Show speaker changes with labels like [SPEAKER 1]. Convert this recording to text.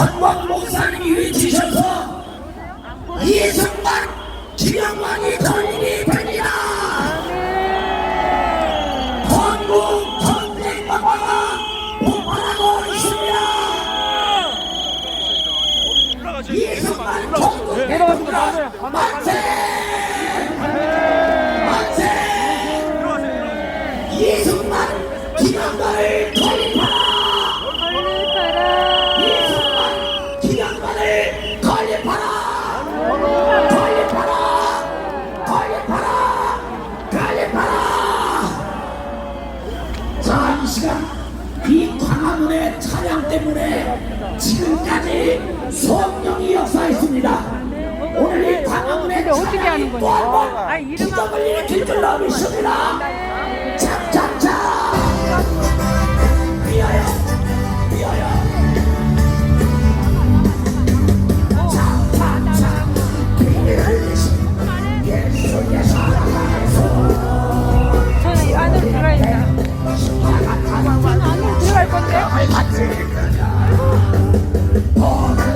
[SPEAKER 1] 김영광 목사님이 외치셔서 이승만 김영광이 돌림이 됩니다. 전국 전쟁 방화가 폭발하고 있습니다. 이승만 전국 대통령 만세! 만세! 이승만 김영광을 돌림 이 시간 이 광화문의 차량 때문에 지금까지 성령이 역사했습니다. 오늘 이 광화문의 차량이 또한번 부정을 일으킬 줄로 믿습니다. 착착착! 미어요! 미어요! 착착착! 비를 흘리신 예수 예수 On.